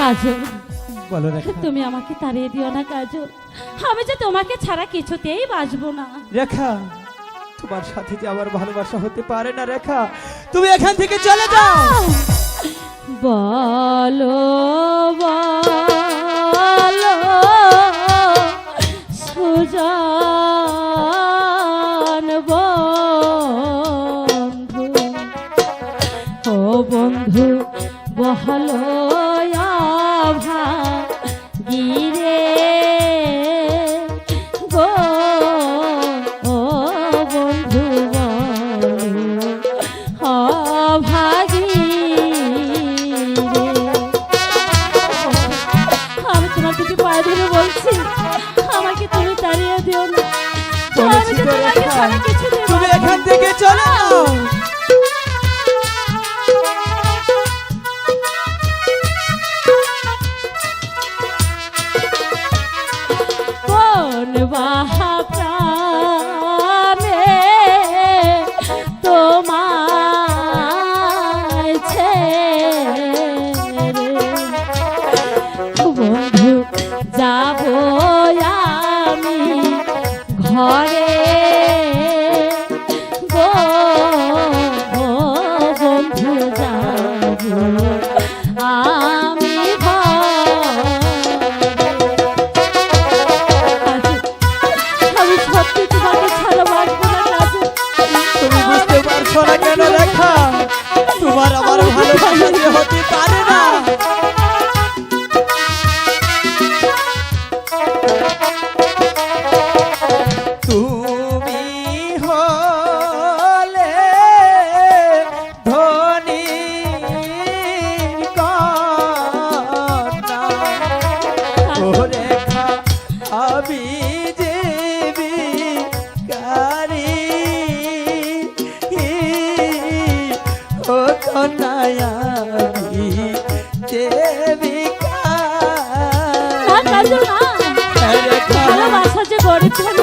কাজল। বলো রেখা তুমি আমাকে তাড়িয়ে দিও না কাজল। আমি যে তোমাকে ছাড়া কিছুতেই বাঁচবো না। রেখা তোমার সাথে যে আমার ভালোবাসা হতে পারে না রেখা তুমি এখান থেকে চলে যাও। বলো বলো সুজন বন্ধু। ও বন্ধু বহলো তোমাকে ভালোবাসা যে গরিব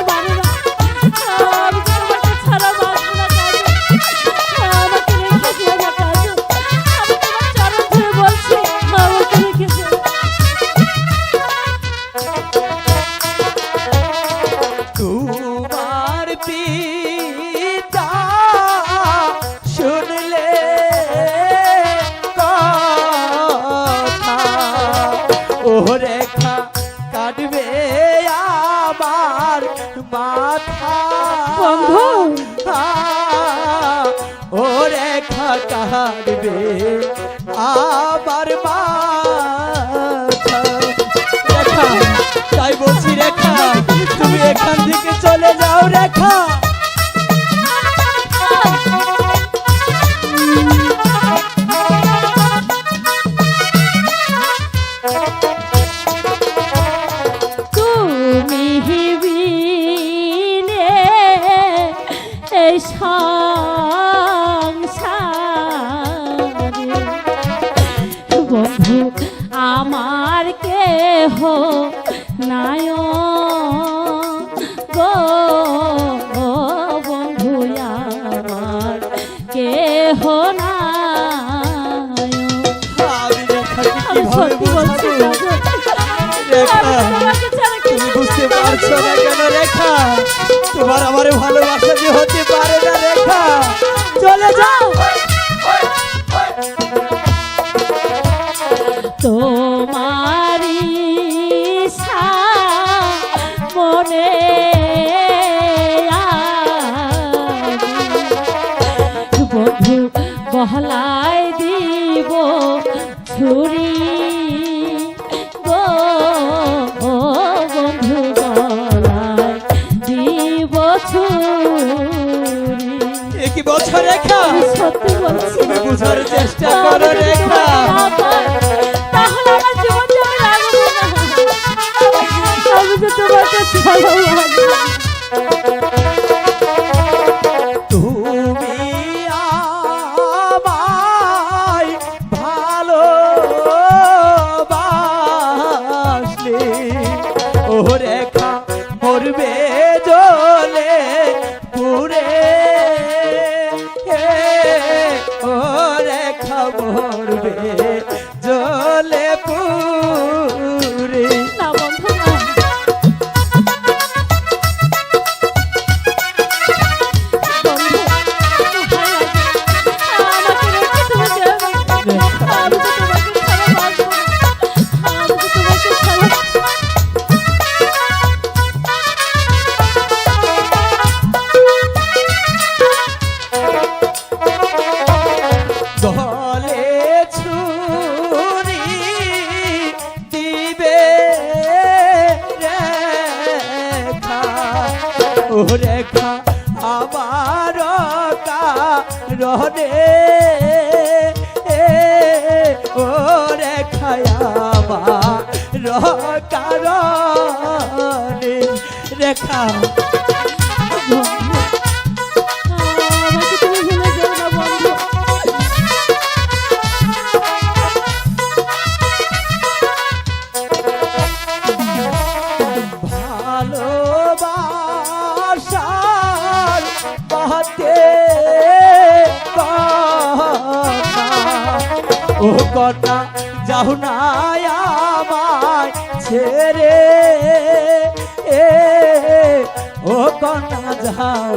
বন্ধু। ও রেখা কাটবে আবার রেখা, তাই বলছি রেখা, তুমি এখান থেকে চলে যাও রেখা বন্ধু আমার কেহ নায় গো বন্ধু আমার কেহ সত্যি বলছি তুমি বুঝতে পারছ না কেন রেখা তোমার আমার ভালোবাসা যে বন্ধু বহলাই দিব ছুরি বছর রেখা? সত্যি বলছি বুঝার চেষ্টা করো রেখা। মরবে জলে পুরে রে ও রেখায়ামা রকারণে রেখা। ভালোবাসার বাতে ও কথা যাও না আমায় ছেড়ে। ও কন্যা যাও